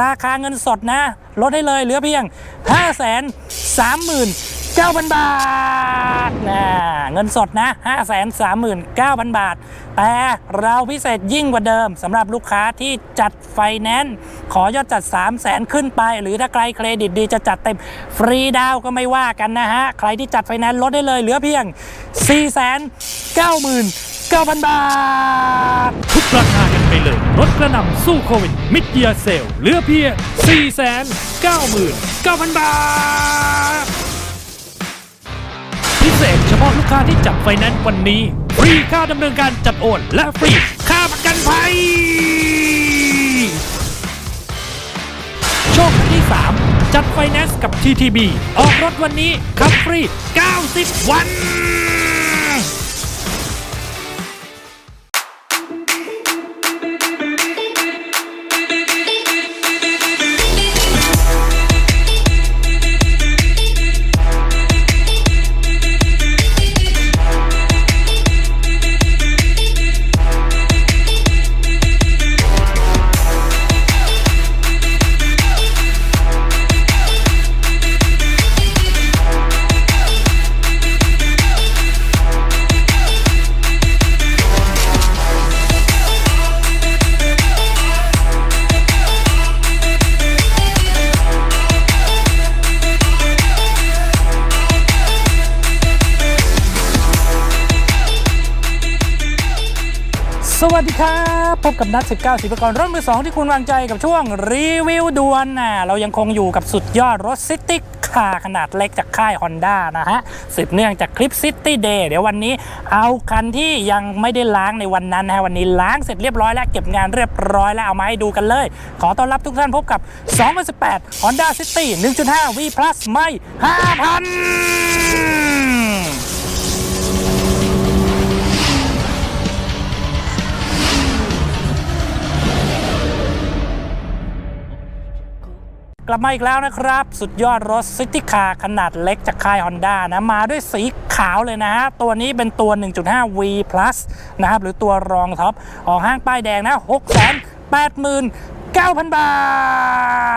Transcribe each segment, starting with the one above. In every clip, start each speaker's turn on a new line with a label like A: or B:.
A: ราคาเงินสดนะ ลดให้เลยเหลือเพียง 5 3 9 0 0 0 บาทนะเงินสดนะ 5 3 9 0 0 0 บาท แต่เราพิเศษยิ่งกว่าเดิมสำหรับลูกค้าที่จัดไฟแนนซ์ขอยอดจัด 3 0 0แสนขึ้นไป หรือถ้าใครเครดิตดีจะจัดเต็มฟรีดาวก็ไม่ว่ากันนะฮะ ใครที่จัดไฟแนนซ์ลดได้เลยเหลือเพียง 4 9 9 0 0 0 บาท
B: ทุกราคากันไปเลยลดกระหน่ำสู้โควิด มิดเยียเซลเหลือเพียง499,000 บาท พิเศษเฉพาะลูกค้าที่จัดไฟแนนซ์วันนี้ ฟรีค่าดำเนินการจัดโอน และฟรีค่าประกันภัย โชคดีที่ 3 จัดไฟแนนซ์กับ TTB ออกรถวันนี้ขับฟรี 90 วัน
A: สวัสดีครับ พบกับนัด 19สิบกรรถมือสองที่คุณวางใจกับช่วงรีวิวด่วนนะเรายังคงอยู่กับสุดยอดรถซิตี้คาขนาดเล็กจากค่าย Honda นะฮะสืบเนื่องจากคลิป City Day เดี๋ยววันนี้เอาคันที่ยังไม่ได้ล้างในวันนั้นนะฮะวันนี้ล้างเสร็จเรียบร้อยแล้วเก็บงานเรียบร้อยแล้วเอามาให้ดูกันเลย ขอต้อนรับทุกท่านพบกับ 2018 Honda City 1.5 V Plus ไม่ 5,000 กลับมาอีกแล้วนะครับ สุดยอดรถซิตี้คาร์ขนาดเล็กจากค่าย Honda นะมาด้วยสีขาวเลยนะฮะตัวนี้เป็นตัว 1.5 V Plus นะครับหรือตัวรองท็อปออกห้างป้ายแดงนะ6 8 0 0 0 9,000 บา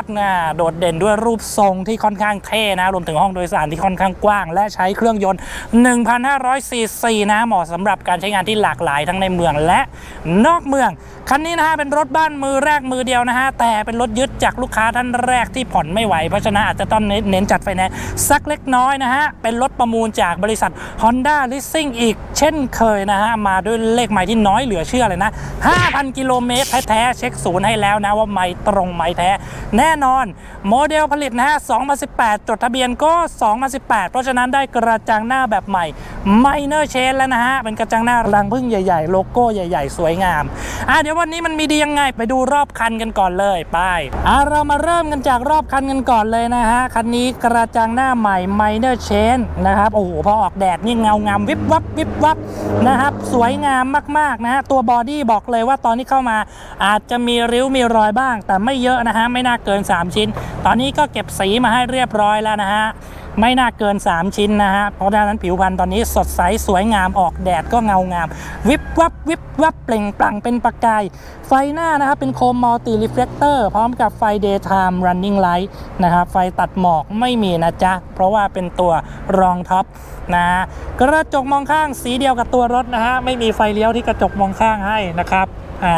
A: ทนะโดดเด่นด้วยรูปทรงที่ค่อนข้างเท่นะ รวมถึงห้องโดยสารที่ค่อนข้างกว้าง และใช้เครื่องยนต์ 1,500ซีซีนะ เหมาะสำหรับการใช้งานที่หลากหลายทั้งในเมืองและนอกเมือง คันนี้นะฮะ เป็นรถบ้านมือแรกมือเดียวนะฮะ แต่เป็นรถยึดจากลูกค้าท่านแรกที่ผ่อนไม่ไหว เพราะฉะนั้นอาจจะต้องเน้นจัดไฟแนนซ์สักเล็กน้อยนะฮะ เป็นรถประมูลจากบริษัท Honda Leasing อีกเช่นเคยนะฮะมาด้วยเลขไมล์ที่น้อยเหลือเชื่อเลยนะ5,000กิโลเมตรแท้ๆเช็คศูนย์ให้แล้วนะว่าไมล์ตรงไมล์แท้ แน่นอน โมเดลผลิตนะฮะ 2018 จดทะเบียนก็ 2018 เพราะฉะนั้นได้กระจังหน้าแบบใหม่ Minor Change แล้วนะฮะ เป็นกระจังหน้ารังพึ่งใหญ่ๆ โลโก้ใหญ่ๆ สวยงาม อะเดี๋ยววันนี้มันมีดียังไงไปดูรอบคันกันก่อนเลยไปอะเรามาเริ่มกันจากรอบคันกันก่อนเลยนะฮะ คันนี้กระจังหน้าใหม่ Minor Change นะครับ โอ้โหพอออกแดดนี่เงางามวิบวับวิบวับนะครับ สวยงามมากๆนะฮะตัวบอดี้บอกเลยว่าตอนที่เข้ามาอาจจะมีริ้วมีรอยบ้าง แต่ไม่เยอะนะฮะไม่น่าเกิน 3 ชิ้น ตอนนี้ก็เก็บสีมาให้เรียบร้อยแล้วนะฮะ ไม่น่าเกิน 3 ชิ้นนะฮะ เพราะฉะนั้นผิวพรรณตอนนี้สดใสสวยงามออกแดดก็เงางาม วิบวับวิบวับเปล่งปลั่งเป็นประกาย ไฟหน้านะครับเป็นโคมมัลติรีเฟล c เตอร์พร้อมกับไฟ daytime running light นะครับไฟตัดหมอกไม่มีนะจ๊ะ เพราะว่าเป็นตัวรองท็อปนะกระจกมองข้างสีเดียวกับตัวรถนะฮะไม่มีไฟเลี้ยวที่กระจกมองข้างให้นะครับ อ่า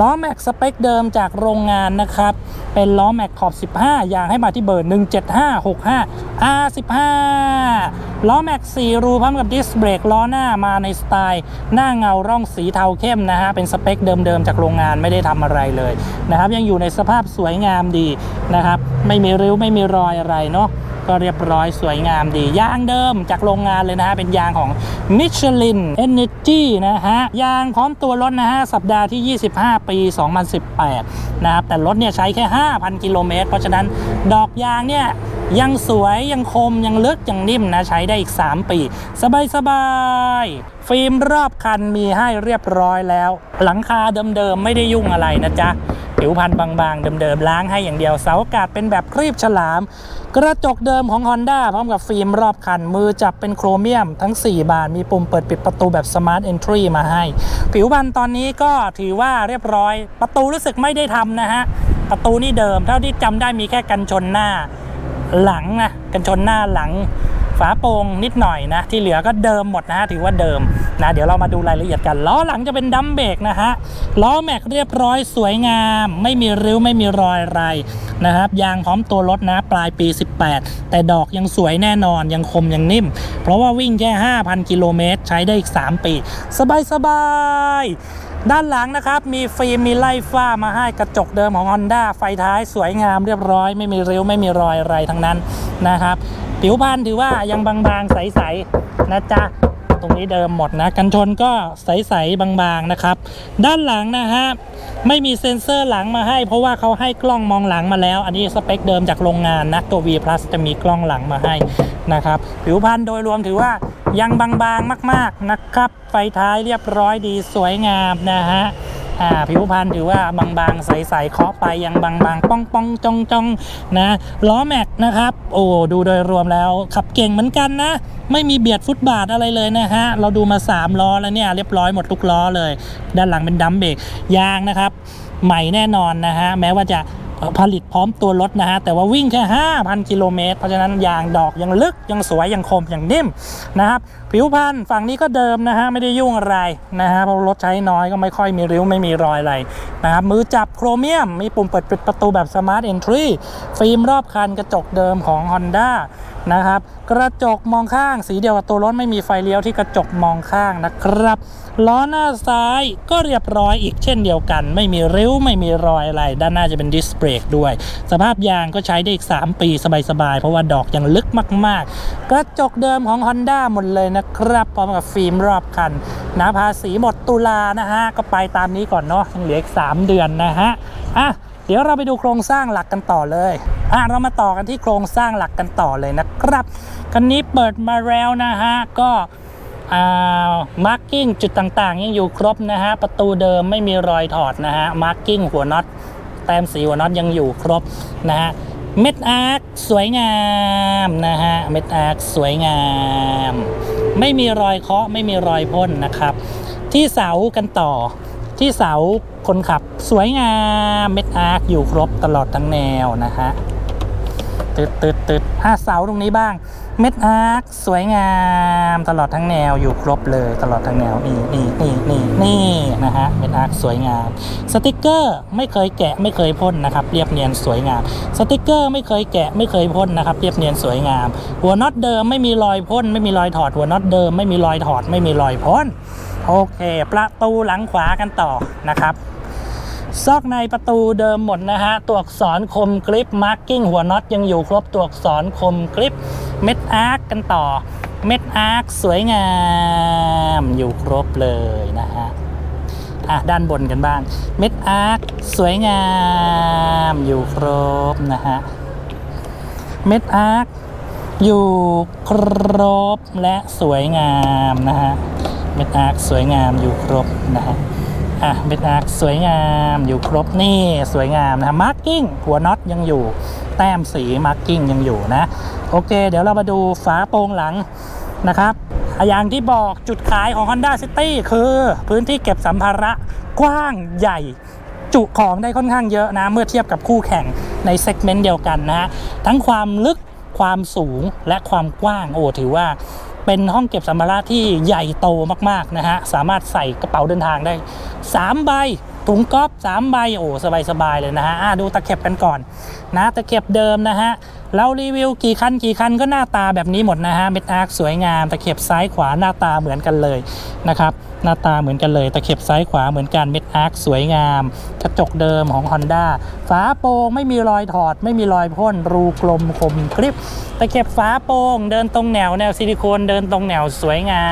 A: ล้อแม็กสเปคเดิมจากโรงงานนะครับ เป็นล้อแม็กขอบ 15 ยางให้มาที่เบอร์ 17565 R15 ล้อแม็ก4รูพร้อมกับดิสเบรกล้อหน้ามาในสไตล์หน้าเงาร่องสีเทาเข้มนะฮะ เป็นสเปคเดิมๆจากโรงงานไม่ได้ทำอะไรเลยนะครับ ยังอยู่ในสภาพสวยงามดีนะครับ ไม่มีริ้วไม่มีรอยอะไรเนาะก็เรียบร้อยสวยงามดียางเดิมจากโรงงานเลยนะฮะ เป็นยางของ Michelin Energy นะฮะ ยางพร้อมตัวรถนะฮะ สัปดาห์ที่ 25 ปี 2018 นะครับ แต่รถเนี่ยใช้แค่ 5,000 กิโลเมตร เพราะฉะนั้นดอกยางเนี่ย ยังสวยยังคมยังลึกยังนิ่มนะใช้ได้อีก 3 ปี สบายสบายฟิล์มรอบคันมีให้เรียบร้อยแล้ว หลังคาเดิมๆไม่ได้ยุ่งอะไรนะจ๊ะผิวพันธุ์บางๆ เดิมๆ ล้างให้อย่างเดียวเสาอากาศเป็นแบบครีบฉลาม กระจกเดิมของ Honda พร้อมกับฟิล์มรอบคัน มือจับเป็นโครเมียมทั้ง 4 บาน มีปุ่มเปิดปิดประตูแบบ Smart Entry มาให้ ผิวพันธุ์ตอนนี้ก็ถือว่าเรียบร้อย ประตูรู้สึกไม่ได้ทำนะฮะ ประตูนี่เดิม เท่าที่จำได้มีแค่กันชนหน้า หลังนะกันชนหน้าหลังฝาโปร่งนิดหน่อยนะ ที่เหลือก็เดิมหมดนะฮะถือว่าเดิมนะ เดี๋ยวเรามาดูรายละเอียดกัน ล้อหลังจะเป็นดัมเบกนะฮะล้อแม็กเรียบร้อยสวยงาม ไม่มีริ้วไม่มีรอยอะไรนะครับยางพร้อมตัวรถนะปลายปี 18 แต่ดอกยังสวยแน่นอนยังคมยังนิ่ม เพราะว่าวิ่งแค่ 5,000 กิโลเมตรใช้ได้อีก 3 ปี สบายสบาย ด้านหลังนะครับ มีฟิล์มมีไล่ฝ้ามาให้กระจกเดิมของ Honda ไฟท้ายสวยงามเรียบร้อย ไม่มีริ้วไม่มีรอยอะไรทั้งนั้นนะครับ ผิวพรรณถือว่ายังบางๆ ใสๆนะจ๊ะ ตรงนี้เดิมหมดนะ กันชนก็ใสๆบางๆนะครับ ด้านหลังนะฮะไม่มีเซ็นเซอร์หลังมาให้ เพราะว่าเขาให้กล้องมองหลังมาแล้ว อันนี้สเปคเดิมจากโรงงานนะตัว V Plus จะมีกล้องหลังมาให้นะครับ ผิวพรรณโดยรวมถือว่า ยังบางๆมาก ๆนะครับ ไฟท้ายเรียบร้อยดีสวยงามนะฮะอ่าผิวพรรณถือว่าบางๆ ใสๆเคาะไปยังบางๆ ป้องป้องๆจ้องจ้องนะล้อแม็กนะครับ โอ้ดูโดยรวมแล้ว ขับเก่งเหมือนกันนะ ไม่มีเบียดฟุตบาทอะไรเลยนะฮะ เราดูมา 3 ล้อแล้วเนี่ย เรียบร้อยหมดทุกล้อเลย ด้านหลังเป็นดัมเบรกยางนะครับ ใหม่แน่นอนนะฮะ แม้ว่าจะ ผลิตพร้อมตัวรถนะฮะ แต่ว่าวิ่งแค่ 5,000 กิโลเมตร เพราะฉะนั้นยางดอกยังลึกยังสวยยังคมยังนิ่มนะครับ ผิวพรรณฝั่งนี้ก็เดิมนะฮะ ไม่ได้ยุ่งอะไรนะฮะ เพราะรถใช้น้อยก็ไม่ค่อยมีริ้วไม่มีรอยอะไรนะครับ มือจับโครเมียม มีปุ่มเปิดปิดประตูแบบ Smart Entry ฟิล์มรอบคันกระจกเดิมของ Honda นะครับ กระจกมองข้างสีเดียวกับตัวรถไม่มีไฟเลี้ยวที่กระจกมองข้างนะครับ ล้อหน้าซ้ายก็เรียบร้อยอีกเช่นเดียวกัน ไม่มีริ้วไม่มีรอยอะไร ด้านหน้าจะเป็นดิสเบรกด้วย สภาพยางก็ใช้ได้อีก 3 ปีสบายๆ เพราะว่าดอกยังลึกมากๆ กระจกเดิมของ Honda หมดเลยนะครับ พร้อมกับฟิล์มรอบคันนะภาษีหมดตุลานะฮะ ก็ไปตามนี้ก่อนเนาะยังเหลืออีก 3 เดือนนะฮะอะเดี๋ยวเราไปดูโครงสร้างหลักกันต่อเลยอะเรามาต่อกันที่โครงสร้างหลักกันต่อเลยนะครับคันนี้เปิดมาแล้วนะฮะก็อ่ามาร์กิ้งจุดต่างๆ ยังอยู่ครบนะฮะ ประตูเดิมไม่มีรอยถอดนะฮะมาร์กิ้งหัวน็อต แต้มสีหัวน็อตยังอยู่ครบนะฮะเม็ดอาร์คสวยงามนะฮะเม็ดอาร์คสวยงาม ไม่มีรอยเคาะไม่มีรอยพ่นนะครับ ที่เสากันต่อ ที่เสาคนขับสวยงามเม็ดอาร์คอยู่ครบตลอดทั้งแนวนะฮะ ตึดตึดตึดเสาตรงนี้บ้าง เม็ดอาร์คสวยงามตลอดทั้งแนวอยู่ครบเลยตลอดทั้งแนวนี่นี่นี่นี่นี่นะฮะเม็ดอาร์คสวยงาม สติกเกอร์ไม่เคยแกะไม่เคยพ่นนะครับ เรียบเนียนสวยงาม สติกเกอร์ไม่เคยแกะไม่เคยพ่นนะครับ เรียบเนียนสวยงาม หัวน็อตเดิมไม่มีรอยพ่นไม่มีรอยถอดหัวน็อตเดิมไม่มีรอยถอดไม่มีรอยพ่นโอเค ประตูหลังขวากันต่อนะครับ ซอกในประตูเดิมหมดนะฮะ ตัวอักษรคมกริปมาร์กิ้งหัวน็อตยังอยู่ครบตัวอักษรคมกริปเม็ดอาร์คกันต่อ เม็ดอาร์คสวยงาม อยู่ครบเลยนะฮะอะด้านบนกันบ้าง เม็ดอาร์คสวยงาม อยู่ครบนะฮะ เม็ดอาร์คอยู่ครบและสวยงามนะฮะ เม็ดอาร์คสวยงามอยู่ครบนะฮะ อะเม็ดอาร์คสวยงามอยู่ครบนี่สวยงามนะมาร์กิ้งหัวน็อตยังอยู่ แต้มสีมาร์กิ้งยังอยู่นะ โอเค เดี๋ยวเรามาดูฝาโปรงหลังนะครับอะอย่างที่บอกจุดขายของ Honda City คือ พื้นที่เก็บสัมภาระกว้างใหญ่จุของได้ค่อนข้างเยอะนะ เมื่อเทียบกับคู่แข่งในเซกเมนต์เดียวกันนะฮะทั้งความลึกความสูงและความกว้างโอ้ถือว่า เป็นห้องเก็บสัมภาระที่ใหญ่โตมากๆนะฮะ สามารถใส่กระเป๋าเดินทางได้ 3 ใบ ถุงก๊อฟ3ใบ โอ้สบายๆเลยนะฮะอะดูตะเข็บกันก่อนนะ ตะเข็บเดิมนะฮะ เรารีวิวกี่คันกี่คันก็หน้าตาแบบนี้หมดนะฮะเม็ดอาร์คสวยงามตะเข็บซ้ายขวาหน้าตาเหมือนกันเลยนะครับหน้าตาเหมือนกันเลยตะเข็บซ้ายขวาเหมือนกันเม็ดอาร์คสวยงามกระจกเดิมของ Honda ฝาโปร่งไม่มีรอยถอด ไม่มีรอยพ่นรูกลมคมกริบตะเข็บฝาโปร่งเดินตรงแนวแนวซิลิโคนเดินตรงแนวสวยงา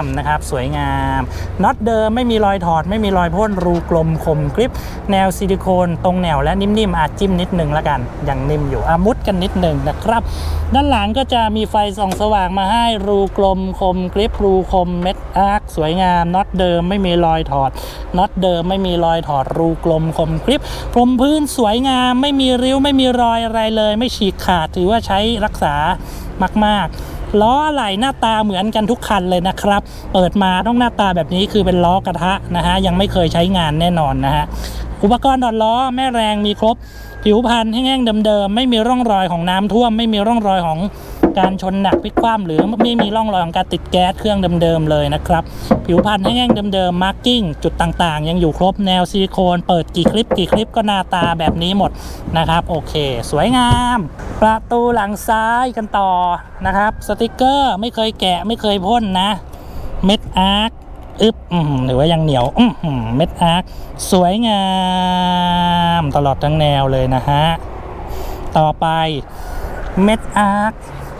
A: มนะครับสวยงามน็อตเดิมไม่มีรอยถอด ไม่มีรอยพ่นรูกลมคมกริบแนวซิลิโคนตรงแนวและนิ่มๆอาจจิ้มนิดนึงละกันยังนิ่มอยู่อามุด กันนิดหนึ่งนะครับ ด้านหลังก็จะมีไฟส่องสว่างมาให้รูกลมคมกริปรูคมเม็ดอาร์คสวยงามน็อตเดิมไม่มีรอยถอดน็อตเดิมไม่มีรอยถอดรูกลมคมกริปพรมพื้นสวยงามไม่มีริ้วไม่มีรอยอะไรเลย ไม่ฉีกขาดถือว่าใช้รักษามาก ๆล้ออะไหล่หน้าตาเหมือนกันทุกคันเลยนะครับ เปิดมาต้องหน้าตาแบบนี้คือเป็นล้อกระทะนะฮะ ยังไม่เคยใช้งานแน่นอนนะฮะ อุปกรณ์ดอดล้อแม่แรงมีครบ ผิวพันธุ์แห้งๆเดิมๆไม่มีร่องรอยของน้ำท่วม ไม่มีร่องรอยของการชนหนักพลิกคว่ำหรือไม่มีร่องรอยของการติดแก๊สเครื่องเดิมๆเลยนะครับ ผิวพันธุ์แห้งๆเดิมๆมาร์กิ้งจุดต่างๆ ยังอยู่ครบแนวซิลิโคนเปิดกี่คลิปกี่คลิปก็หน้าตาแบบนี้หมดนะครับ โอเค สวยงาม ประตูหลังซ้ายกันต่อนะครับ สติกเกอร์ไม่เคยแกะไม่เคยพ่นนะเม็ดอาร์ค อึบหรือว่ายังเหนียวเม็ดอาร์คสวยงาม ตลอดทั้งแนวเลยนะฮะ ต่อไปเม็ดอาร์ค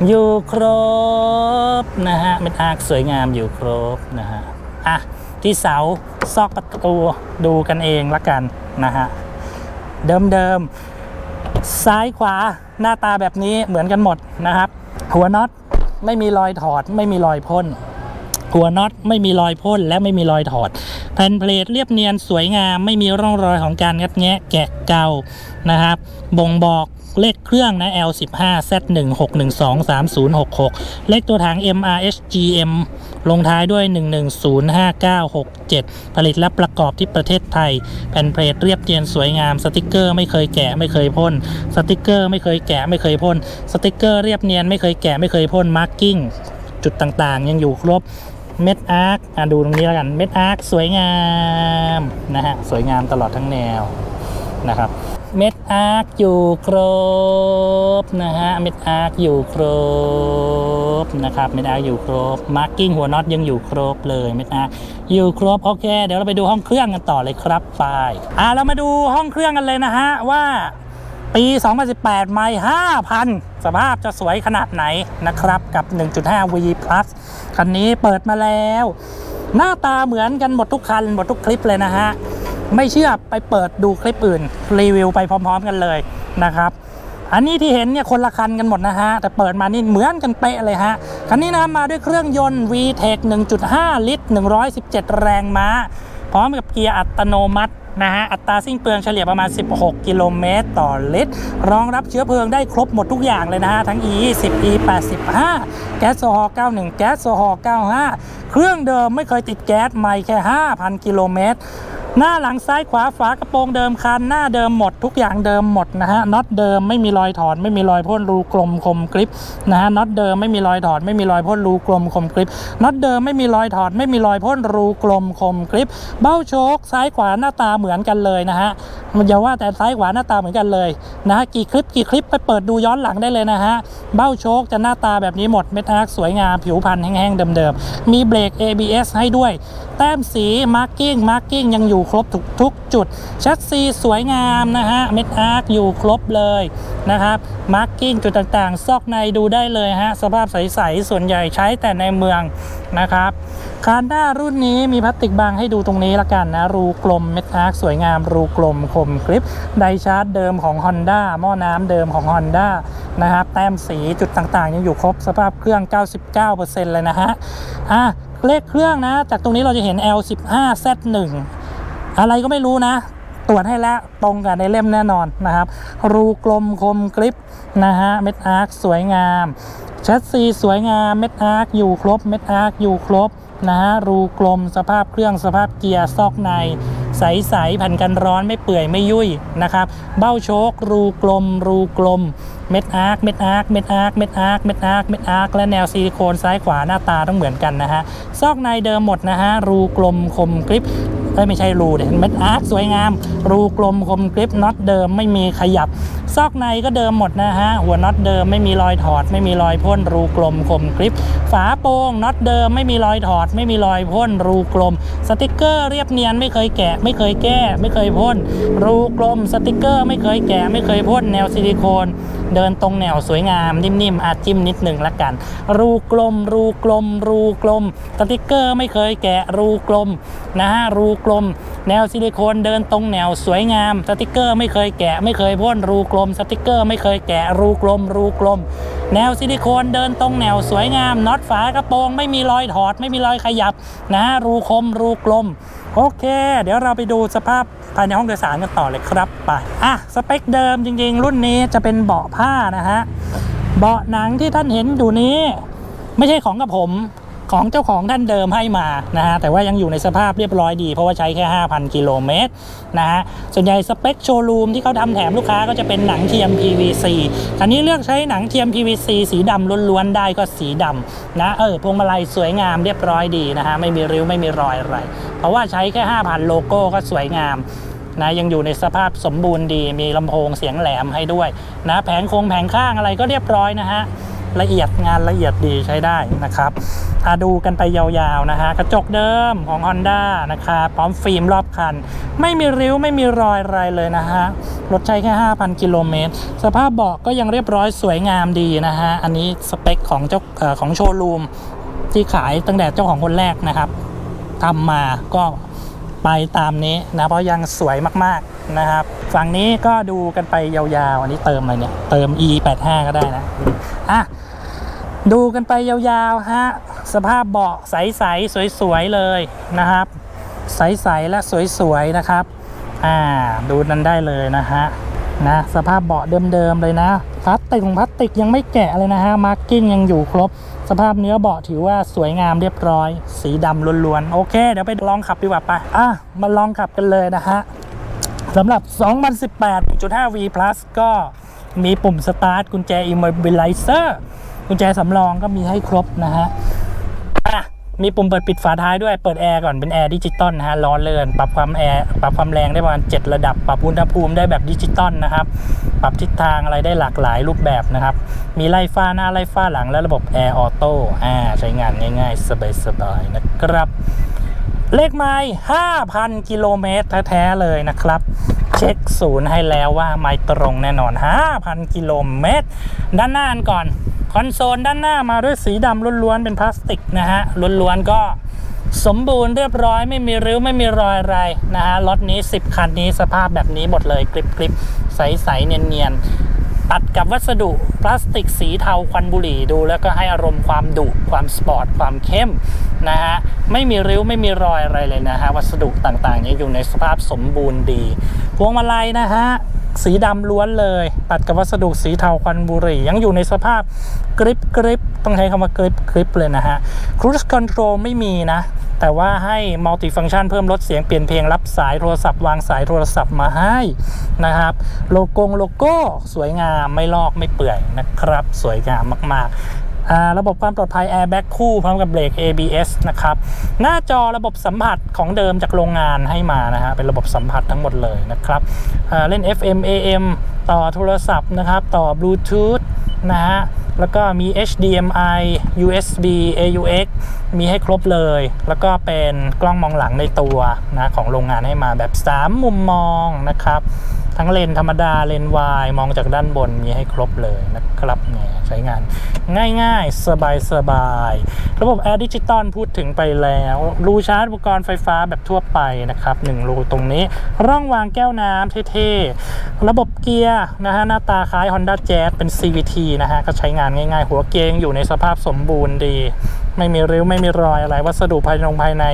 A: อยู่ครบนะฮะเม็ดอาร์คสวยงามอยู่ครบนะฮะอะที่เสาซอกประตูดูกันเองละกันนะฮะ เดิมๆซ้ายขวาหน้าตาแบบนี้เหมือนกันหมดนะครับ หัวน็อตไม่มีรอยถอดไม่มีรอยพ่น หัวน็อตไม่มีรอยพ่นและไม่มีรอยถอด แผ่นเพลทเรียบเนียนสวยงาม ไม่มีร่องรอยของการงัดแงะแกะเกานะครับ บ่งบอกเลขเครื่องนะ L15 Z16123066 เลขตัวถัง MRHGM ลงท้ายด้วย 1105967 ผลิตและประกอบที่ประเทศไทย แผ่นเพลทเรียบเนียนสวยงาม สติกเกอร์ไม่เคยแกะไม่เคยพ่น สติกเกอร์ไม่เคยแกะไม่เคยพ่น สติกเกอร์เรียบเนียนไม่เคยแกะไม่เคยพ่น มาร์กิ้งจุดต่างๆ ยังอยู่ครบ เม็ดอาร์คอะดูตรงนี้แล้วกัน เม็ดอาร์คสวยงามนะฮะ สวยงามตลอดทั้งแนวนะครับ เม็ดอาร์คอยู่ครบนะฮะ เม็ดอาร์คอยู่ครบนะครับ เม็ดอาร์คอยู่ครบ มาร์กิ้งหัวน็อตยังอยู่ครบเลย เม็ดอาร์คอยู่ครบโอเค เดี๋ยวเราไปดูห้องเครื่องกันต่อเลยครับไปอะเรามาดูห้องเครื่องกันเลยนะฮะว่า ปี 2018 ไม่5,000 สภาพจะสวยขนาดไหนนะครับ กับ 1.5 V Plus คันนี้เปิดมาแล้ว หน้าตาเหมือนกันหมดทุกคัน หมดทุกคลิปเลยนะฮะ ไม่เชื่อไปเปิดดูคลิปอื่น รีวิวไปพร้อม ๆ กันเลยนะครับ อันนี้ที่เห็นเนี่ยคนละคันกันหมดนะฮะ แต่เปิดมานี่เหมือนกันเป๊ะเลยฮะ คันนี้นะมาด้วยเครื่องยนต์ VTEC 1.5 ลิตร 117 แรงม้า พร้อมกับเกียร์อัตโนมัติ นะฮะอัตราสิ้นเปลืองเฉลี่ยประมาณ 16 กิโลเมตรต่อลิตร รองรับเชื้อเพลิงได้ครบหมดทุกอย่างเลยนะฮะ ทั้ง E 10 E 85แก๊สโซฮอล์91 แก๊สโซฮอล์95 เครื่องเดิมไม่เคยติดแก๊สไม่แค่ 5,000 กิโลเมตร หน้าหลังซ้ายขวาฝากระโปรงเดิมคันหน้าเดิมหมดทุกอย่างเดิมหมดนะฮะน็อตเดิมไม่มีรอยถอดไม่มีรอยพ่นรูกลมคมกริปนะฮะน็อตเดิมไม่มีรอยถอดไม่มีรอยพ่นรูกลมคมกริปน็อตเดิมไม่มีรอยถอดไม่มีรอยพ่นรูกลมคมกริปเบ้าโชคซ้ายขวาหน้าตาเหมือนกันเลยนะฮะมันอย่าว่าแต่ซ้ายขวาหน้าตาเหมือนกันเลยนะฮะกี่คลิปกี่คลิปไปเปิดดูย้อนหลังได้เลยนะฮะเบ้าโชคจะหน้าตาแบบนี้หมดเม็ดอาร์คสวยงามผิวพันธุ์แห้งๆเดิมๆมีเบรก ABS ให้ด้วย แต้มสีมาร์กิ้งมาร์กิ้งยังอยู่ครบทุกทุกจุดแชสซีสวยงามนะฮะเม็ดอาร์คอยู่ครบเลยนะครับมาร์กิ้งจุดต่างๆ ซอกในดูได้เลยฮะสภาพใสๆส่วนใหญ่ใช้แต่ในเมืองนะครับคานหน้ารุ่นนี้มีพลาสติกบางให้ดูตรงนี้ละกันนะ รูกลมเม็ดอาร์คสวยงาม รูกลมคมกริป ไดชาร์จเดิมของ Honda หม้อน้ำเดิมของ Honda นะครับแต้มสีจุดต่างๆ ยังอยู่ครบสภาพเครื่อง 99%เลยนะฮะอะเลขเครื่องนะ จากตรงนี้เราจะเห็น L15Z1 อะไรก็ไม่รู้นะ ตรวจให้แล้วตรงกับในเล่มแน่นอนนะครับ รูกลมคมกริปนะฮะเม็ดอาร์คสวยงามแชสซีสวยงามเม็ดอาร์คอยู่ครบเม็ดอาร์คอยู่ครบนะฮะรูกลมสภาพเครื่องสภาพเกียร์ซอกใน ใสๆแผ่นกันร้อนไม่เปื่อยไม่ยุ่ยนะครับ เบ้าโชค รูกลม รูกลม เม็ดอาร์คเม็ดอาร์คเม็ดอาร์คเม็ดอาร์คเม็ดอาร์คเม็ดอาร์คและแนวซิลิโคนซ้ายขวาหน้าตาต้องเหมือนกันนะฮะซอกในเดิมหมดนะฮะรูกลมคมกริป เอ้ยไม่ใช่รูเดี๋ยวเม็ดอาร์คสวยงาม รูกลมคมกริปน็อตเดิมไม่มีขยับ ซอกในก็เดิมหมดนะฮะ หัวน็อตเดิมไม่มีรอยถอด ไม่มีรอยพ่นรูกลมคมกริปฝาโปงน็อตเดิมไม่มีรอยถอด ไม่มีรอยพ่นรูกลม สติกเกอร์เรียบเนียนไม่เคยแกะ ไม่เคยแก้ ไม่เคยพ่นรูกลม สติกเกอร์ไม่เคยแกะ ไม่เคยพ่นแนวซิลิโคนเดินตรงแนวสวยงาม นิ่มๆอาจจิ้มนิดหนึ่งละกัน รูกลม รูกลม รูกลม สติกเกอร์ไม่เคยแกะรูกลมนะฮะรูกลม แนวซิลิโคนเดินตรงแนวสวยงาม สติกเกอร์ไม่เคยแกะ ไม่เคยพ่นรูกลม สติกเกอร์ไม่เคยแกะรูกลม รูกลม แนวซิลิโคนเดินตรงแนวสวยงามน็อตฝากระโปรงไม่มีรอยถอด ไม่มีรอยขยับนะฮะรูคมรูกลมโอเค เดี๋ยวเราไปดูสภาพภายในห้องโดยสารกันต่อเลยครับไปอะสเปคเดิมจริง ๆ รุ่นนี้จะเป็นเบาะผ้านะฮะเบาะหนังที่ท่านเห็นอยู่นี้ ไม่ใช่ของกับผม ของเจ้าของท่านเดิมให้มานะฮะแต่ว่ายังอยู่ในสภาพเรียบร้อยดี เพราะว่าใช้แค่ 5,000 กิโลเมตรนะฮะส่วนใหญ่สเปคโชว์รูมที่เขาทำแถมลูกค้าก็จะเป็นหนังเทียม PVC คันนี้เลือกใช้หนังเทียม PVC สีดำล้วนๆได้ก็สีดำนะเออพวงมาลัยสวยงามเรียบร้อยดีนะฮะไม่มีริ้วไม่มีรอยอะไร เพราะว่าใช้แค่ 5,000 โลโก้ก็สวยงามนะยังอยู่ในสภาพสมบูรณ์ดี มีลำโพงเสียงแหลมให้ด้วยนะแผงโครงแผงข้างอะไรก็เรียบร้อยนะฮะ ละเอียดงานละเอียดดีใช้ได้นะครับอาดูกันไปยาวๆนะฮะกระจกเดิมของ Honda นะครับพร้อมฟิล์มรอบคัน ไม่มีริ้วไม่มีรอยอะไรเลยนะฮะรถใช้แค่ 5,000 กิโลเมตร สภาพเบาะก็ยังเรียบร้อยสวยงามดีนะฮะ อันนี้สเปคของเจ้าของโชว์รูมที่ขายตั้งแต่เจ้าของคนแรกนะครับทำมาก็ ไปตามนี้นะเพราะยังสวยมากๆนะครับฝั่งนี้ก็ดูกันไปยาวๆ อันนี้เติมอะไรเนี่ย เติม e 8 5ก็ได้นะอะดูกันไปยาวๆฮะสภาพเบาะใสๆสวยๆเลยนะครับ ใสๆและสวยๆนะครับอ่าดูนั้นได้เลยนะฮะนะสภาพเบาะเดิมๆเลยนะพลาสติกของพลาสติกยังไม่แกะเลยนะฮะมาร์กิ้งยังอยู่ครบ สภาพเนื้อเบาะถือว่าสวยงามเรียบร้อย สีดำล้วนๆ โอเค เดี๋ยวไปลองขับดีกว่าไป อะ มาลองขับกันเลยนะฮะสำหรับ 2018 1.5 V Plus ก็มีปุ่มสตาร์ทกุญแจ Immobilizer กุญแจสำรองก็มีให้ครบนะฮะอะ มีปุ่มเปิดปิดฝาท้ายด้วยเปิดแอร์ก่อนเป็นแอร์ดิจิตอลนะฮะร้อนเลินปรับความแอร์ปรับความแรงได้ประมาณ7ระดับ ปรับอุณหภูมิได้แบบดิจิตอลนะครับ ปรับทิศทางอะไรได้หลากหลายรูปแบบนะครับ มีไล่ฟ้าหน้าไล่ฟ้าหลังและระบบแอร์ออโต้อ่าใช้งานง่ายๆ สบายๆนะครับ เลขไม้5,000 กิโลเมตรแท้ๆเลยนะครับเช็คศูนย์ให้แล้วว่าไม้ตรงแน่นอน 5,000 กิโลเมตรด้านหน้านก่อน คอนโซลด้านหน้ามาด้วยสีดำล้วนๆเป็นพลาสติกนะฮะล้วนๆก็สมบูรณ์เรียบร้อยไม่มีริ้วไม่มีรอยอะไรนะฮะรถนี้ 10 คันนี้สภาพแบบนี้หมดเลยกริบๆ ใสๆ เนียนๆ ตัดกับวัสดุพลาสติกสีเทาควันบุหรี่ดู แล้วก็ให้อารมณ์ความดุความสปอร์ตความเข้มนะฮะไม่มีริ้วไม่มีรอยอะไรเลยนะฮะวัสดุต่างๆนี้อยู่ในสภาพสมบูรณ์ดี พวงมาลัยนะฮะ สีดำล้วนเลย ตัดกับวัสดุสีเทาควันบุหรี่ ยังอยู่ในสภาพกริบกริบต้องใช้คำว่ากริบกริบเลยนะฮะครูสคอนโทรลไม่มีนะ แต่ว่าให้มัลติฟังก์ชันเพิ่มลดเสียงเปลี่ยนเพลงรับสายโทรศัพท์วางสายโทรศัพท์มาให้นะครับ โลโก้โลโก้สวยงามไม่ลอกไม่เปื่อยนะครับ สวยงามมาก ๆ ระบบความปลอดภัย airbag คู่พร้อมกับเบรก ABS นะครับ หน้าจอระบบสัมผัสของเดิมจากโรงงานให้มานะฮะเป็นระบบสัมผัสทั้งหมดเลยนะครับเล่น FM AM ต่อโทรศัพท์นะครับ ต่อ Bluetooth นะฮะแล้วก็มี HDMI USB AUX มีให้ครบเลย แล้วก็เป็นกล้องมองหลังในตัวนะของโรงงานให้มาแบบ 3 มุมมองนะครับ ทั้งเลนธรรมดาเลนวายมองจากด้านบนมีให้ครบเลยนะครับเนี่ยใช้งานง่ายๆ สบายๆระบบแอร์ดิจิตอลพูดถึงไปแล้ว รูชาร์จอุปกรณ์ไฟฟ้าแบบทั่วไปนะครับ1รูตรงนี้ ร่องวางแก้วน้ำเท่ๆ ระบบเกียร์นะฮะหน้าตาคล้าย Honda Jazz เป็น CVT นะฮะก็ใช้งานง่ายๆ หัวเกียร์ยังอยู่ในสภาพสมบูรณ์ดี ไม่มีริ้วไม่มีรอยอะไร วัสดุภายในภายใน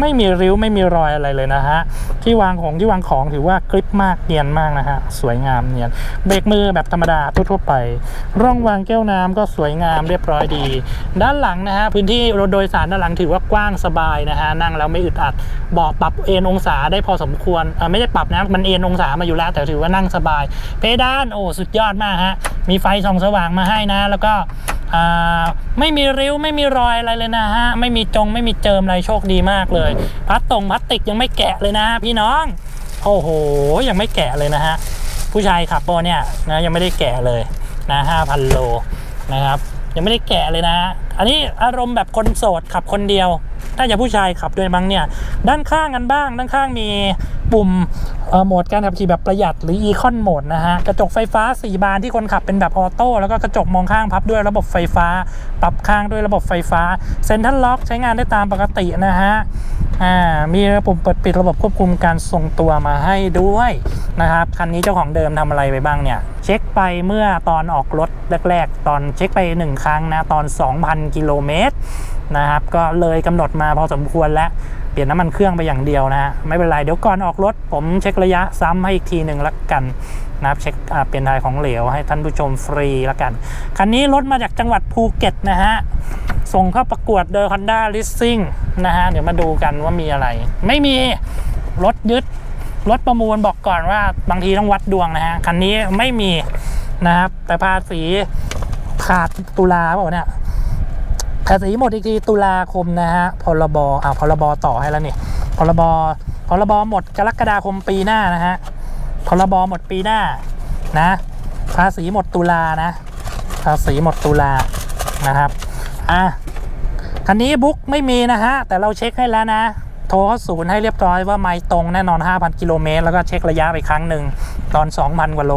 A: ไม่มีริ้วไม่มีรอยอะไรเลยนะฮะที่วางของที่วางของถือว่ากริปมากเนียนมากนะฮะสวยงามเนียนเบรกมือแบบธรรมดาทั่วๆไป ร่องวางแก้วน้ำก็สวยงามเรียบร้อยดี ด้านหลังนะฮะพื้นที่รถโดยสารด้านหลังถือว่ากว้างสบายนะฮะนั่งแล้วไม่อึดอัดเบาะปรับเอนองศาได้พอสมควรเออไม่ได้ปรับนะมันเอนองศามาอยู่แล้วแต่ถือว่านั่งสบาย เพดานโอ้สุดยอดมากฮะมีไฟส่องสว่างมาให้นะ แล้วก็อ่าไม่มีริ้วไม่มีรอยอะไรเลยนะฮะ ไม่มีจงไม่มีเจิมอะไรโชคดีมากเลยพลาสตรงพลาสติกยังไม่แกะเลยนะ พี่น้อง โอ้โห ยังไม่แกะเลยนะฮะ ผู้ชายขับโปเนี่ยนะยังไม่ได้แกะเลยนะห้าพันโลนะครับ ยังไม่ได้แกะเลยนะอันนี้อารมณ์แบบคนโสดขับคนเดียว ถ้าจะผู้ชายขับด้วยมั้งเนี่ย ด้านข้างกันบ้าง ด้านข้างมี ปุ่มโหมดการขับขี่แบบประหยัดหรือ Econ Mode นะฮะ กระจกไฟฟ้า 4 บานที่คนขับเป็นแบบออโต้แล้วก็กระจกมองข้างพับด้วยระบบไฟฟ้า ปรับข้างด้วยระบบไฟฟ้าเซ็นทรัลล็อกใช้งานได้ตามปกตินะฮะมีปุ่มเปิดปิดระบบควบคุมการทรงตัวมาให้ด้วยนะครับ คันนี้เจ้าของเดิมทำอะไรไปบ้างเนี่ย เช็คไปเมื่อตอนออกรถแรกๆ ตอนเช็คไป 1 ครั้งนะ ตอน 2,000 กิโลเมตรนะครับ ก็เลยกำหนดมาพอสมควรแล้ว เปลี่ยนน้ำมันเครื่องไปอย่างเดียวนะฮะไม่เป็นไรเดี๋ยวก่อนออกรถ ผมเช็คระยะซ้ำให้อีกทีหนึ่งละกันนะครับเช็คเปลี่ยนทายของเหลวให้ท่านผู้ชมฟรีละกัน คันนี้รถมาจากจังหวัดภูเก็ตนะฮะส่งเข้าประกวดโดย Honda Leasing นะฮะเดี๋ยวมาดูกันว่ามีอะไร ไม่มีรถยึดรถประมูลบอกก่อนว่าบางทีต้องวัดดวงนะฮะคันนี้ไม่มีนะครับแต่ภาษีขาดตุลาเปล่าเนี่ย ภาษีหมดอีกทีตุลาคมนะฮะพรบอ่าพรบต่อให้แล้วนี่พรบพรบหมดกรกฎาคมปีหน้านะฮะพรบหมดปีหน้านะภาษีหมดตุลานะ ภาษีหมดตุลานะครับอะคันนี้บุ๊กไม่มีนะฮะแต่เราเช็คให้แล้วนะ โทรเข้าศูนย์ให้เรียบร้อยว่าไม่ตรงแน่นอน 5,000 กิโลเมตรแล้วก็เช็คระยะไปครั้งหนึ่ง ตอน 2,000 กว่าโล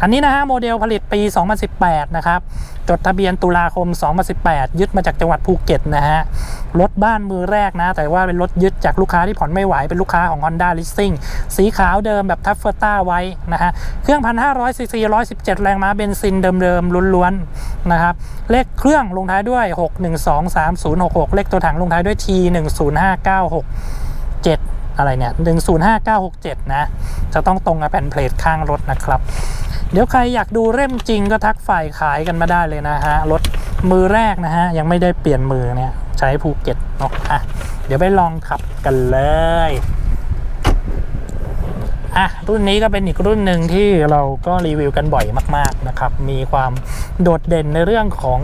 A: คันนี้นะฮะโมเดลผลิตปี 2018 นะครับ จดทะเบียนตุลาคม 2018 ยึดมาจากจังหวัดภูเก็ตนะฮะ รถบ้านมือแรกนะ แต่ว่าเป็นรถยึดจากลูกค้าที่ผ่อนไม่ไหว เป็นลูกค้าของ Honda Leasing สีขาวเดิมแบบทัฟเฟอร์ต้าไว้นะฮะ เครื่อง 1,500ซีซี117 แรงม้าเบนซินเดิมๆล้วนๆนะครับ เลขเครื่องลงท้ายด้วย 6123066 เลขตัวถังลงท้ายด้วย T105967 อะไรเนี่ย105,967 นะ จะต้องตรงกับแผ่นเพลทข้างรถนะครับ เดี๋ยวใครอยากดูเล่มจริงก็ทักฝ่ายขายกันมาได้เลยนะฮะ รถมือแรกนะฮะ ยังไม่ได้เปลี่ยนมือเนี่ย ใช้ภูเก็ตเนาะอะเดี๋ยวไปลองขับกันเลยอะรุ่นนี้ก็เป็นอีกรุ่นหนึ่งที่เราก็รีวิวกันบ่อยมาก ๆ นะครับ มีความโดดเด่นในเรื่องของ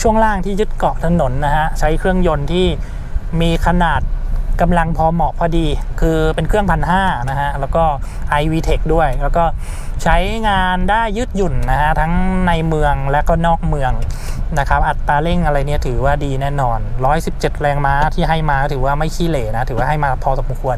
A: ช่วงล่างที่ยึดเกาะถนนนะฮะ ใช้เครื่องยนต์ที่มีขนาด กำลังพอเหมาะพอดี คือเป็นเครื่องพันห้านะฮะ แล้วก็ iVTEC ด้วย แล้วก็ใช้งานได้ยืดหยุ่นนะฮะ ทั้งในเมืองและก็นอกเมืองนะครับ อัตราเร่งอะไรเนี่ยถือว่าดีแน่นอน 117 แรงม้าที่ให้มาถือว่าไม่ขี้เหร่นะ ถือว่าให้มาพอสมควร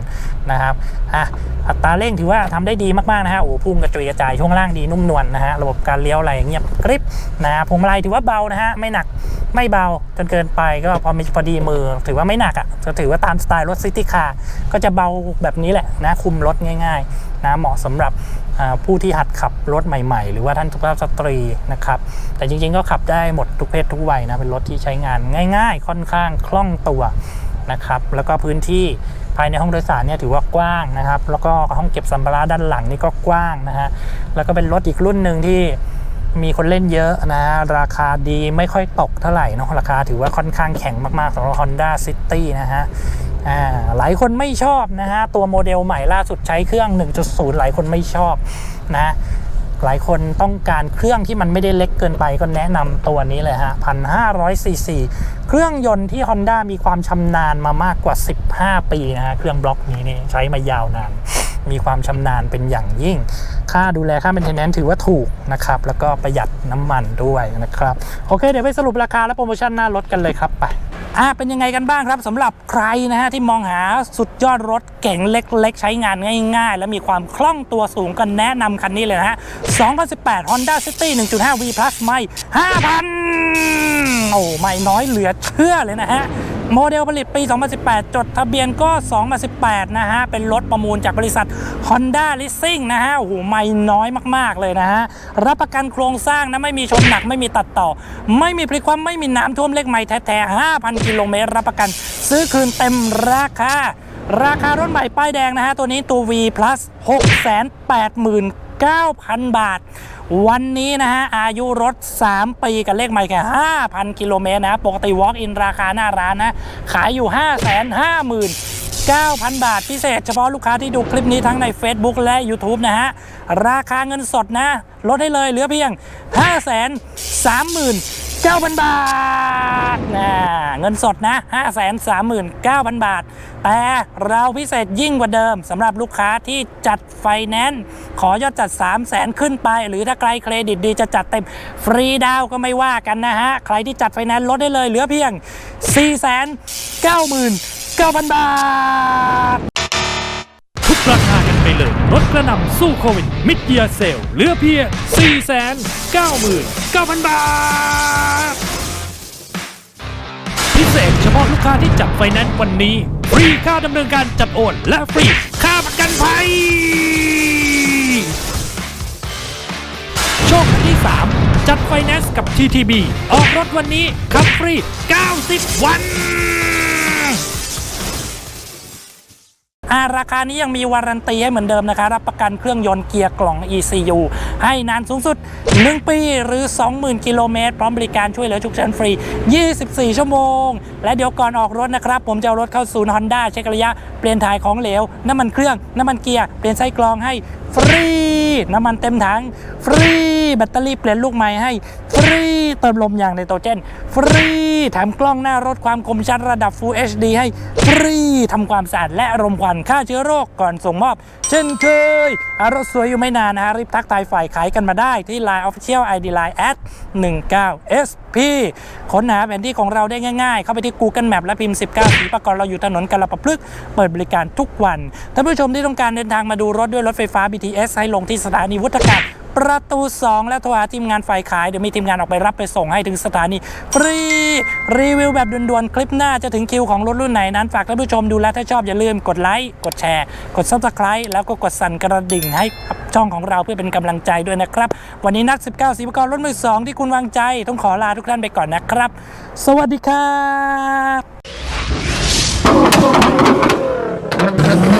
A: นะครับ อะ อัตราเร่งถือว่าทำได้ดีมากๆนะฮะ โอ้พุ่งกระจุยกระจายช่วงล่างดีนุ่มนวลนะฮะ ระบบการเลี้ยวอะไรเงียบกริบนะฮะพวงมาลัยถือว่าเบานะฮะ ไม่หนัก ไม่เบาจนเกินไปก็พอมีพอดีมือ ถือว่าไม่หนักอะ่ะจะถือว่าตามสไตล์รถซิตี้คาร์ก็จะเบาแบบนี้แหละนะคุมรถง่ายๆนะเหมาะสำหรับผู้ที่หัดขับรถใหม่ๆ หรือว่าท่านสุภาพสตรีนะครับ แต่จริงๆก็ขับได้หมดทุกเพศทุกวัยนะ เป็นรถที่ใช้งานง่ายๆ ค่อนข้างคล่องตัวนะครับ แล้วก็พื้นที่ภายในห้องโดยสารเนี่ยถือว่ากว้างนะครับ แล้วก็ห้องเก็บสัมภาระด้านหลังนี่ก็กว้างนะฮะ แล้วก็เป็นรถอีกรุ่นหนึ่งที่มีคนเล่นเยอะนะฮะราคาดีไม่ค่อยตกเท่าไหร่นะราคาถือว่าค่อนข้างแข็งมากๆสำหรับ Honda City นะฮะ หลายคนไม่ชอบนะฮะตัวโมเดลใหม่ล่าสุดใช้เครื่อง 1.0 หลายคนไม่ชอบนะหลายคนต้องการเครื่องที่มันไม่ได้เล็กเกินไปก็แนะนำตัวนี้เลยฮะ1,500ซีซีเครื่องยนต์ที่ Honda มีความชำนาญมามากกว่า 15 ปีนะฮะเครื่องบล็อกนี้นี่ใช้มายาวนาน มีความชำนาญเป็นอย่างยิ่ง ค่าดูแลค่าเป็นเทนแนนถือว่าถูกนะครับ แล้วก็ประหยัดน้ำมันด้วยนะครับ โอเค เดี๋ยวไปสรุปราคาและโปรโมชั่นหน้ารถกันเลยครับไป อ่าเป็นยังไงกันบ้างครับสำหรับใครนะฮะที่มองหาสุดยอดรถเก่งเล็กๆ ใช้งานง่ายๆ และมีความคล่องตัวสูงกันแนะนำคันนี้เลยนะฮะ 2018 Honda City 1.5 V Plus ไม่ 5,000 โอ้ไม่น้อยเหลือเชื่อเลยนะฮะ โมเดลผลิตปี 2018 จดทะเบียนก็ 2018 นะฮะ เป็นรถประมูลจากบริษัท Honda Leasing นะฮะโอ้โหไม่น้อยมาก ๆ เลยนะฮะ รับประกันโครงสร้างนะ ไม่มีชนหนักไม่มีตัดต่อ ไม่มีพลิกคว่ำไม่มีน้ำท่วมเลขไม่แท้ๆ 5,000 กิโลเมตร รับประกัน ซื้อคืนเต็มราคา ราคารถใหม่ป้ายแดงนะฮะ ตัวนี้ตัว V plus 9,000 บาท วันนี้นะฮะ อายุรถ 3 ปีกับเลขใหม่แค่ 5,000 กิโลเมตรนะ ปกติ Walk in ราคาหน้าร้านนะ ขายอยู่ 559,000 บาทพิเศษเฉพาะลูกค้าที่ดูคลิปนี้ทั้งใน Facebook และ YouTube นะฮะ ราคาเงินสดนะ ลดให้เลยเหลือเพียง 539,000 บาทนะเงินสดนะ 539,000 บาท แต่เราพิเศษยิ่งกว่าเดิมสำหรับลูกค้าที่จัดไฟแนนซ์ขอยอดจัด 3 0 0แสนขึ้นไป หรือถ้าใครเครดิตดีจะจัดเต็มฟรีดาวก็ไม่ว่ากันนะฮะ ใครที่จัดไฟแนนซ์ลดได้เลยเหลือเพียง 499,000 บาท
B: ทุกราคากันไปเลยลดกระหน่ำสู้โควิด มิดเยียเซลเหลือเพียง 499,000 บาท พิเศษเฉพาะลูกค้าที่จัดไฟแนนซ์วันนี้ ฟรีค่าดำเนินการจัดโอน และฟรีค่าประกันภัย โชคที่ 3 จัดไฟแนนซ์กับ TTB ออกรถวันนี้ขับฟรี 90 วัน
A: ราคานี้ยังมีวารันตีให้เหมือนเดิมนะคะ รับประกันเครื่องยนต์เกียร์กล่อง ECU ให้นานสูงสุด 1 ปีหรือ 20,000 กิโลเมตร พร้อมบริการช่วยเหลือฉุกเฉินฟรี 24 ชั่วโมง และเดี๋ยวก่อนออกรถนะครับ ผมจะเอารถเข้าศูนย์ฮอนด้าเช็คระยะ เปลี่ยนถ่ายของเหลว น้ำมันเครื่อง น้ำมันเกียร์ เปลี่ยนไส้กรองให้ฟรี น้ำมันเต็มถังฟรี แบตเตอรี่เปลี่ยนลูกใหม่ให้ ฟรี เติมลมยางไนโตรเจน ฟรีแถมกล้องหน้ารถความคมชัดระดับ Full HD ให้ ฟรีทำความสะอาดและรมควันฆ่าเชื้อโรคก่อนส่งมอบ เช่นเคยอะรถสวยอยู่ไม่นานนะฮะรีบทักทายฝ่ายขายกันมาได้ที่ Line Official ID Line at 19 SP ค้นหาแผนที่ของเราได้ง่ายๆ เข้าไปที่ Google Map และพิมพ์ 19สีประกอบเราอยู่ถนนกาลปะพฤกษ์เปิดบริการทุกวัน ท่านผู้ชมที่ต้องการเดินทางมาดูรถด้วยรถไฟฟ้า BTS ให้ลงที่สถานีวุฒกาศประตู 2 และโทรหาทีมงานฝ่ายขาย เดี๋ยวมีทีมงานออกไปรับไปส่งให้ถึงสถานีฟรี รีวิวแบบด่วนๆ คลิปหน้าจะถึงคิวของรถรุ่นไหนนั้น ฝากท่านผู้ชมดูแลถ้าชอบอย่าลืมกดไลค์ กดแชร์ กด subscribe แล้วก็กดสั่นกระดิ่งให้กับช่องของเราเพื่อเป็นกำลังใจด้วยนะครับ วันนี้นัก 19สีประกอบรถมือสองที่คุณวางใจ ต้องขอลาทุกท่านไปก่อนนะครับ สวัสดีครับ